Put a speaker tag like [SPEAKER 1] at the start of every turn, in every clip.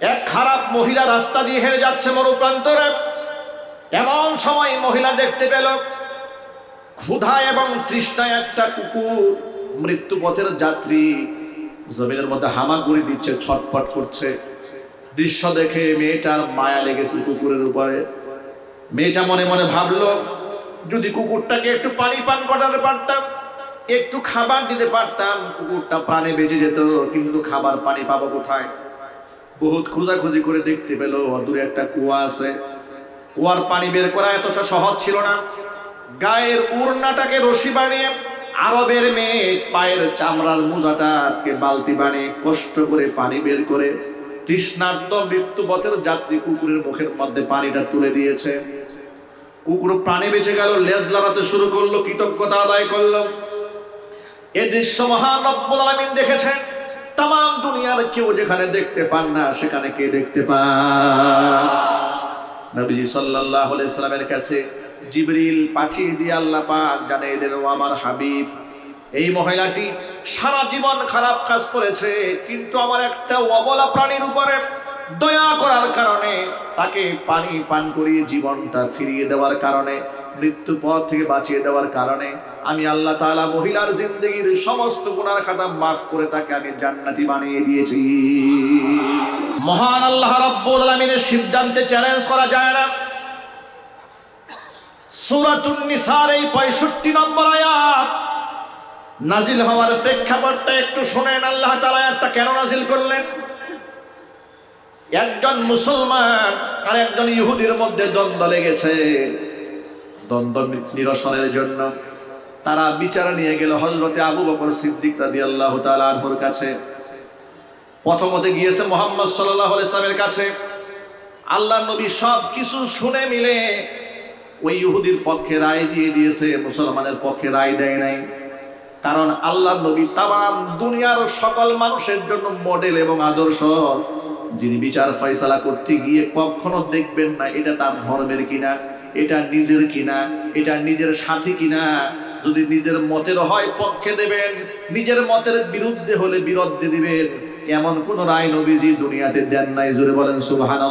[SPEAKER 1] এক খারাপ মহিলা রাস্তা দিয়ে হেরে যাচ্ছে মরুপ্রান্তরে এমন সময় মহিলা দেখতে পেল, ক্ষুধা এবং তৃষ্ণায় একটা কুকুর মৃত্যু পথের যাত্রী জমিনের মধ্যে হামাগুড়ি দিচ্ছে, ছটফট করছে। দৃশ্য দেখে মেয়েটার মায়া লেগেছে কুকুরের উপরে। মেয়েটা মনে মনে ভাবলো, যদি কুকুরটাকে একটু পানি পান করাতে পারতাম, একটু খাবার দিতে পারতাম, কুকুরটা প্রাণে বেঁচে যেত, কিন্তু খাবার পানি পাবো কোথায়? বহুত খোঁজাখুঁজি করে দেখতে পেল দূরে একটা কুয়া আছে। কুয়ার পানি বের করা এতটা সহজ ছিল না। গায়ের উড়নাটাকে রশি বানিয়ে আরবের মেয়ে পায়ের চামড়ার মোজাটাকে বালতি বানিয়ে কষ্ট করে পানি বের করে তৃষ্ণার্ত মৃত্যুপথের যাত্রী কুকুরের মুখের মধ্যে পানিটা তুলে দিয়েছে। কুকুর প্রাণে বেঁচে গেল, লেজ লড়াতে শুরু করল, কৃতজ্ঞতা আদায় করল। এ দৃশ্য মহান রব্বুল আলামিন দেখেছেন। তাম দুনিয়ার কেউ যেখানে দেখতে পান না, সেখানে কে দেখতে পান? নবীজি আলাইহি সাল্লামের কাছে জিবরিল পাঠিয়ে দিয়ে আল্লাহ পাক দিলেন ও আমার হাবিব। এই মহিলাটি সারা জীবন খারাপ কাজ করেছে, কিন্তু আমার একটা অবলা প্রাণীর উপরে দয়া করার কারণে তাকে পানি পান করিয়ে জীবনটা ফিরিয়ে দেওয়ার কারণে মৃত্যু পথ থেকে বাঁচিয়ে দেওয়ার কারণে আমি আল্লাহ তাআলা মহিলার জিন্দগির সমস্ত গুনার খাতা মাফ করে তাকে আমি জান্নাতি বানিয়ে দিয়েছি। মহান আল্লাহ রাব্বুল আলামিনের সিদ্ধান্তে চ্যালেঞ্জ করা যায় না। এই 65 নম্বর আয়াত নাজিল হওয়ার প্রেক্ষাপটটা একটু শুনেন, আল্লাহ কেন করলেন? একজন মুসলমান আর একজন ইহুদির মধ্যে দ্বন্দ্ব লেগেছে। দ্বন্দ্ব নিরসনের জন্য। তারা বিচার নিয়ে গেল হজরতে আবু বকর সিদ্দিক রাজি আল্লাহ তালাহুর কাছে। প্রথমত গিয়েছে মোহাম্মদ সাল্লাহ ইসলামের কাছে। আল্লাহ নবী সব কিছু শুনে মিলে ওই ইহুদির পক্ষে রায় দিয়ে দিয়েছে, মুসলমানের পক্ষে রায় দেয় নাই। কারণ আল্লাহ নবী তাম দুনিয়ার সকল মানুষের জন্য মডেল এবং আদর্শ। যিনি বিচার ফয়সালা করতে গিয়ে কখনো দেখবেন না এটা তার ধর্মের কিনা। এটা নিজের কিনা, এটা নিজের সাথী কিনা, যদি নিজের মতের হয় পক্ষে দেবেন, নিজের মতের বিরুদ্ধে হলে বিরুদ্ধে দিবেন। এমন কোন রায় নবীজি দুনিয়াতে দেন নাই, জোরে বলেন সুবহান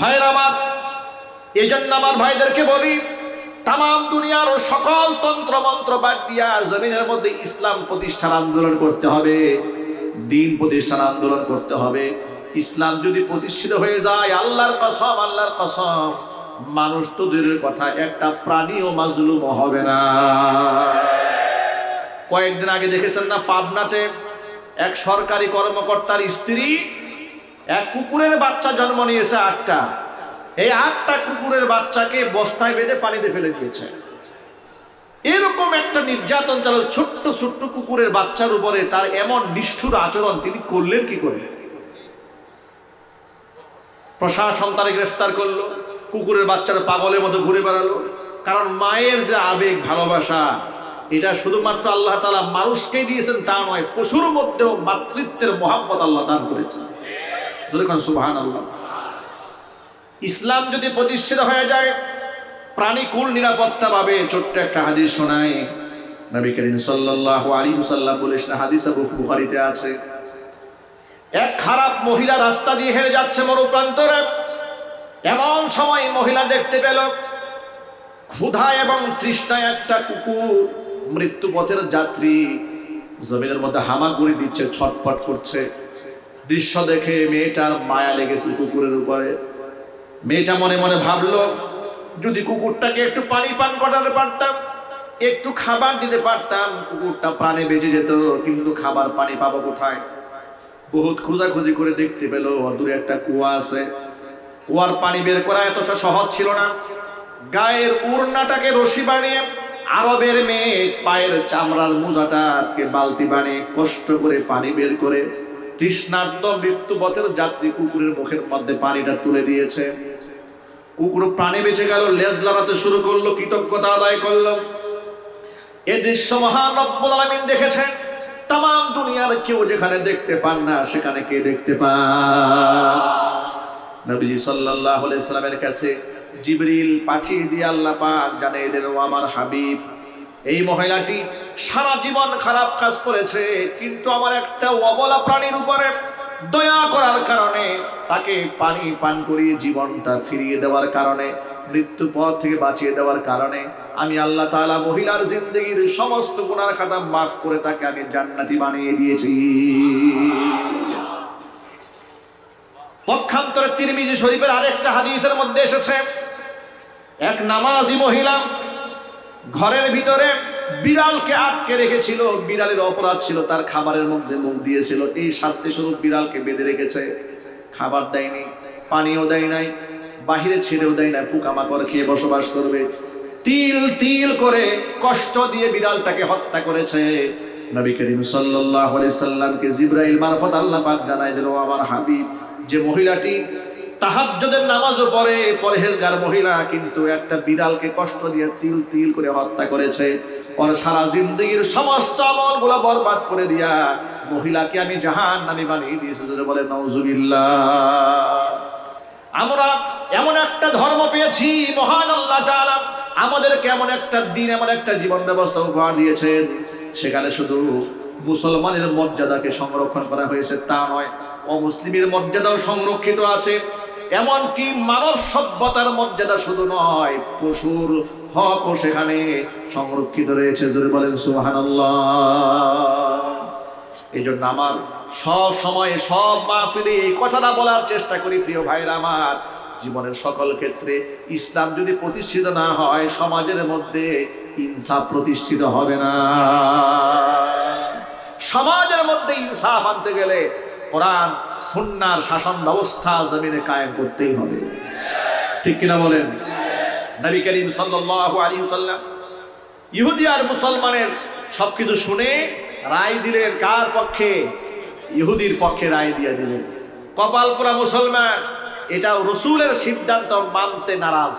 [SPEAKER 1] ভাইয়ের আমার এই জন্য আমার ভাইদেরকে বলি তাম দুনিয়ার সকল তন্ত্র মন্ত্র বাদ দিয়া জমিনের মধ্যে ইসলাম প্রতিষ্ঠার আন্দোলন করতে হবে, দিন প্রতিষ্ঠান আন্দোলন করতে হবে। ইসলাম যদি প্রতিষ্ঠিত হয়ে যায়, আল্লাহর কসম আল্লাহর কসম, মানুষ তো দূরের কথা, একটা প্রাণীও মাজলুম হবে না। কয়েকদিন আগে দেখেছেন না, পাবনাতে এক সরকারি কর্মকর্তার স্ত্রী এক কুকুরের বাচ্চা জন্ম নিয়েছে আটটা। এই আটটা কুকুরের বাচ্চাকে বস্তায় বেঁধে পানিতে ফেলে দিয়েছে। এরকম একটা নির্যাতন চালু ছোট্ট ছোট্ট কুকুরের বাচ্চার উপরে তার এমন নিষ্ঠুর আচরণ তিনি করলেন কি করে? প্রশাসন তারে গ্রেফতার করল, কুকুরের বাচ্চারা পাগলের মতো ঘুরে বেড়ালো। কারণ মায়ের যে আবেগ, ভালোবাসা, এটা শুধুমাত্র আল্লাহ তালা মানুষকেই দিয়েছেন তা নয়, পশুর মধ্যেও মাতৃত্বের মহাব্বত আল্লাহ দান করেছেন। সুবহান আল্লাহ ইসলাম যদি প্রতিষ্ঠিত হয়ে যায় প্রাণীকুল নিরাপত্তা পাবে, ছোট্ট একটা হাদিস শোনায় নবী করিম সাল্লাল্লাহু আলাইহি ওয়াসাল্লাম বলেছেন, হাদিস আবু বুখারীতে আছে। এক খারাপ মহিলা রাস্তা দিয়ে হেরে যাচ্ছে মরুপ্রান্তরে এমন সময় মহিলা দেখতে পেল, ক্ষুধা এবং তৃষ্ণায় একটা কুকুর মৃত্যু পথের যাত্রী জমিনের মধ্যে হামাগুড়ি দিচ্ছে, ছটফট করছে। দৃশ্য দেখে মেয়েটার মায়া লেগেছে কুকুরের উপরে। মেয়েটা মনে মনে ভাবলো, যদি কুকুরটাকে একটু পানি পান করাতে পারতাম, একটু খাবার দিতে পারতাম, কুকুরটা প্রাণে বেঁচে যেত, কিন্তু খাবার পানি পাবো কোথায়? বহুত খোঁজাখুঁজি করে দেখতে পেল দূরে একটা কুয়া আছে। কুয়ার পানি বের করা এতটা সহজ ছিল না। গায়ের উড়নাটাকে রশি বানিয়ে আরবের মেয়ে পায়ের চামড়ার মোজাটাকে বালতি বানিয়ে কষ্ট করে পানি বের করে তৃষ্ণার্ত মৃত্যুপথের যাত্রী কুকুরের মুখের মধ্যে পানিটা তুলে দিয়েছে। কুকুর প্রাণে বেঁচে গেল, লেজ লড়াতে শুরু করল, কৃতজ্ঞতা আদায় করল। এ দৃশ্য মহান রব্বুল আলামিন দেখেছেন। তাম দুনিয়ার কেউ যেখানে দেখতে পান না, সেখানে কে দেখতে পান? নবীজি সাল্লাল্লাহু আলাইহি সাল্লামের কাছে জিবরিল পাঠিয়ে দিয়ে আল্লাহ পাক দিলেন ও আমার হাবিব, এই মহিলাটি সারা জীবন খারাপ কাজ করেছে, কিন্তু আমার একটা অবলা প্রাণীর উপরে দয়া করার কারণে তাকে পানি পান করিয়ে জীবনটা ফিরিয়ে দেওয়ার কারণে মৃত্যু পথ থেকে বাঁচিয়ে দেওয়ার কারণে আমি আল্লাহ তাআলা মহিলার জিন্দগির সমস্ত গুনার খাতা মাফ করে তাকে আমি জান্নাতি বানিয়ে দিয়েছি। পক্ষান্তরে তিরমিজি শরীফের আরেকটা হাদিসের মধ্যে এসেছে, এক নামাজি মহিলা ঘরের ভিতরে বিড়ালকে আটকে রেখেছিল, বিড়ালের অপরাধ ছিল, তার খাবারের মধ্যে মুখ দিয়েছিল, এই শাস্তি স্বরূপ বিড়ালকে বেঁধে রেখেছে। খাবার দেয়নি, পানিও দেয় নাই বাহিরে ছেড়েও দেয় না পোকামাকড় খেয়ে বসবাস করবে। তিল তিল করে কষ্ট দিয়ে বিড়ালটাকে হত্যা করেছে। নবী করিম সাল্লাল্লাহু আলাইহি সাল্লামকে জিব্রাইল মারফত আল্লাহ পাক জানাই দিল আমার হাবিব, যে মহিলাটি তাহাজ্জুদের নামাজও পড়ে, পরহেজগার মহিলা, কিন্তু একটা বিড়ালকে কষ্ট দিয়ে তিল তিল করে হত্যা করেছে। ওর সারা জিন্দগির সমস্ত আমলগুলো বরবাদ করে দিয়া মহিলাকে আমি জাহান নামি বানিয়ে দিয়েছি। যদি বলে নওজুবিল্লাহ আমরা এমন একটা ধর্ম পেয়েছি, মহান আল্লাহ তাআলা আমাদেরকে এমন একটা দিন, এমন একটা জীবন ব্যবস্থা উপহার দিয়েছেন। সেখানে শুধু মুসলমানের মর্যাদাকে সংরক্ষণ করা হয়েছে তা নয়, অমুসলিমের মর্যাদাও সংরক্ষিত আছে। এমনকি মানব সভ্যতার মর্যাদা শুধু নয়, পশুর হকও সেখানে সংরক্ষিত রয়েছে। জোরে বলেন, সুবহানাল্লাহ। এই জন্য আমার সব সময় সব মাহফিলে এই কথাটা বলার চেষ্টা করি, প্রিয় ভাইরা আমার। জীবনের সকল ক্ষেত্রে ইসলাম যদি প্রতিষ্ঠিত না হয়, সমাজের মধ্যে ইনসাফ প্রতিষ্ঠিত হবে না। সমাজের মধ্যে ইনসাফ আনতে গেলে কোরআন, সুন্নার শাসন ব্যবস্থা জমিনে কায়েম করতেই হবে। ঠিক কিনা বলেন? নবী করিম সাল্লাল্লাহু আলাইহি ওয়াসাল্লাম ইহুদি আর মুসলমানের সবকিছু শুনে রায় দিলেন কার পক্ষে? ইহুদির পক্ষে রায় দিয়ে দিলেন। কপাল পোড়া মুসলমান। এটা রসুলের সিদ্ধান্ত মানতে নারাজ।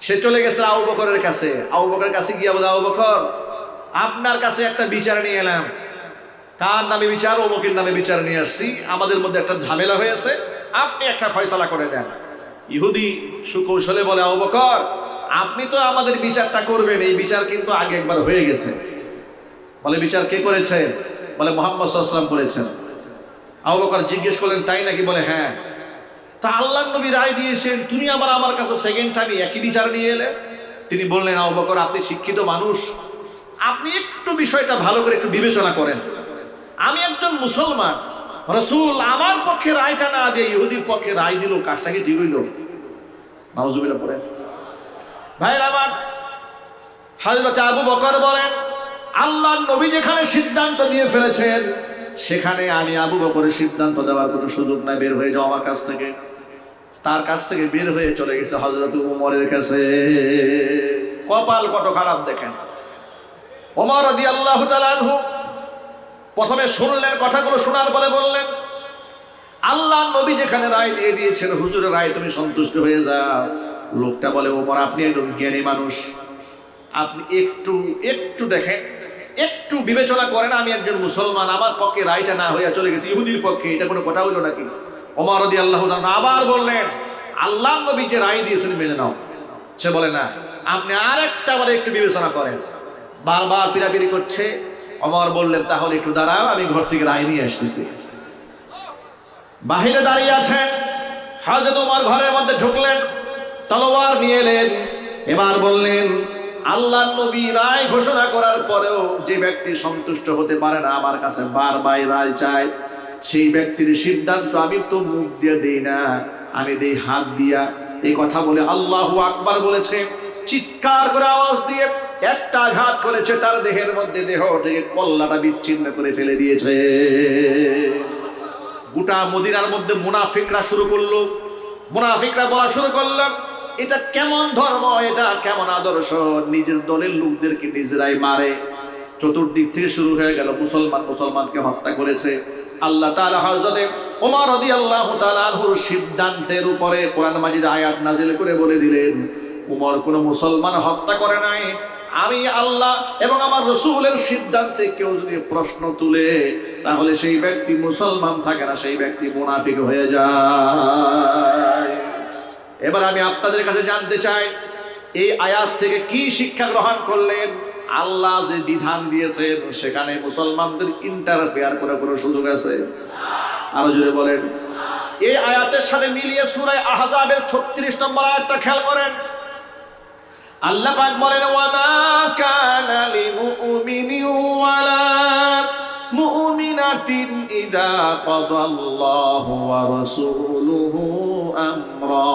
[SPEAKER 1] সে চলে গেছে আবু বকরের কাছে। আবু বকরের কাছে গিয়ে বলে, আবু বকর, আপনার কাছে একটা বিচার নিয়ে এলাম। কার নামে বিচার, অমুকের নামে বিচার নিয়ে আসছি। আমাদের মধ্যে একটা ঝামেলা হয়েছে আপনি একটা ফয়সালা করে দেন ইহুদি সুকৌশলে বলে, আবু বকর, আপনি তো আমাদের বিচারটা করবেন। এই বিচার কিন্তু আগে একবার হয়ে গেছে। বলে, বিচার কে করেছে? বলে, মোহাম্মদ সাল্লাম করেছেন। আবু বকর জিজ্ঞেস করলেন, তাই নাকি? বলে হ্যাঁ। তা আল্লাহ নবী রায় দিয়েছেন, তুমি আমার আমার কাছে সেকেন্ড টাইম একই বিচার নিয়ে এলে? তিনি বললেন, আবু বকর, আপনি শিক্ষিত মানুষ। আপনি একটু বিষয়টা ভালো করে একটু বিবেচনা করেন। আমি একজন মুসলমান। রসুল আমার পক্ষে রায়টা না দিয়ে ইহুদির পক্ষে রায় দিল কাজটাকে হইল? নাউজুবিল্লাহ পড়েন। ভাইয়ের আমার হাজরত আবু বকর বলেন আল্লাহ নবী যেখানে সিদ্ধান্ত দিয়ে ফেলেছেন সেখানে আমি আবু বকরের সিদ্ধান্ত দেওয়ার কোনো সুযোগ নাই, বের হয়ে যাও আমার কাছ থেকে। তার কাছ থেকে বের হয়ে চলে গেছে হজরত উমরের কাছে। কপাল কত খারাপ দেখেন। ওমর রদি আল্লাহ তালানহু প্রথমে শুনলেন, কথাগুলো শোনার পরে বললেন, আল্লাহ নবী যেখানে রায় দিয়ে দিয়েছেন হুজুরের রায় তুমি সন্তুষ্ট হয়ে যাও। লোকটা বলে ওমর আপনি একজন জ্ঞানী মানুষ। আপনি একটু একটু দেখেন। একটু বিবেচনা করেন আমি একজন মুসলমান, আমার পক্ষে রায়টা না হইয়া চলে গেছি, ইহুদির পক্ষে, এটা কোনো কথা হইল নাকি? ওমর রদি আল্লাহ আবার বললেন, আল্লাহ নবী যে রায় দিয়েছেন, মেনে নাও। সে বলে, না, আপনি আর একটা আবার একটু বিবেচনা করেন। বারবার পিড়াপিড়ি করছে। অমর বললেন, তাহলে একটু দাঁড়াও, আমি ঘর থেকে রায় নিয়ে আসতেছি। বাহিরে দাঁড়িয়ে আছেন হাজরত উমার ঘরের মধ্যে ঢুকলেন, তলোয়ার নিয়ে এলেন। এবার বললেন আল্লাহ নবী রায় ঘোষণা করার পরেও যে ব্যক্তি সন্তুষ্ট হতে পারে না, আমার কাছে বারবার রায় চায় সেই ব্যক্তির সিদ্ধান্ত আমি তো মুখ দিয়ে দেই না, আমি দেই হাত দিয়া। এই কথা বলে আল্লাহু আকবার বলেছে, চিৎকার করে আওয়াজ দিয়ে একটা আঘাত করেছে, তার দেহের মধ্যে দেহ থেকে কল্লাটা বিচ্ছিন্ন করে ফেলে দিয়েছে। গোটা মদিনার মধ্যে মুনাফিকরা শুরু করল, মুনাফিকরা বলা শুরু করল এটা কেমন ধর্ম? এটা কেমন আদর্শ? নিজের দলের লোকদেরকে নিজেরাই মারে। চতুর্দিক থেকে শুরু হয়ে গেল মুসলমান, মুসলমানকে হত্যা করেছে। আল্লাহ তাআলা হযরতে ওমর রাদিয়াল্লাহু তাআলা আনহুর সিদ্ধান্তের উপরে কোরআন মাজিদ আয়াত নাজিল করে বলে দিলেন উমর কোনো মুসলমান হত্যা করে নাই। আমি আল্লাহ এবং আমার রসুলের সিদ্ধান্তে কেউ যদি প্রশ্ন তুলে, তাহলে সেই ব্যক্তি মুসলমান থাকে না, সেই ব্যক্তি মুনাফিক হয়ে যায়। এবার আমি আপনাদের কাছে জানতে চাই, এই আয়াত থেকে কি শিক্ষা গ্রহণ করলেন? আল্লাহ যে বিধান দিয়েছেন, সেখানে মুসলমানদের ইন্টারফেয়ার করে কোনো সুযোগ আছে? আরও জোরে বলেন। এই আয়াতের সাথে মিলিয়ে সুরায় আহজাবের ছত্রিশ নম্বর আয়াতটা খেয়াল করেন। আল্লাহ পাক বলেন, ওয়ামা কানা লিমুমিনিন ওয়ালা মুমিনাতিন ইদা কাদাল্লাহু ওয়া রাসূলুহু আমরা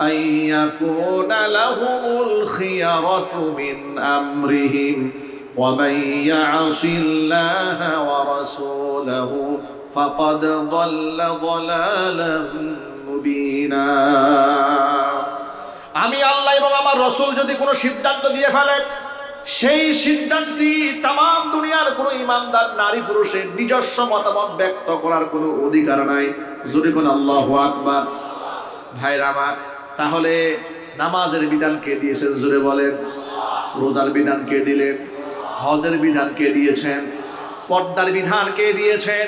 [SPEAKER 1] আন ইয়াকুনা লাহুমুল খিয়ারাতু মিন আমরিহিম ومن يعص الله ورسوله فقد ضل ضلالا مبينا আমি আল্লাহ এবং আমার রসুল যদি কোনো সিদ্ধান্ত দিয়ে ফেলে সেই সিদ্ধান্তটি তাম দুনিয়ার কোনো ইমানদার নারী পুরুষের নিজস্ব মতামত ব্যক্ত করার কোনো অধিকার নাই। যদি কোন আল্লাহ আকবার, ভাইরা আমার, তাহলে নামাজের বিধান কে দিয়েছেন জোরে বলেন? রোজার বিধান কে দিলেন? হজের বিধান কে দিয়েছেন? পর্দার বিধান কে দিয়েছেন?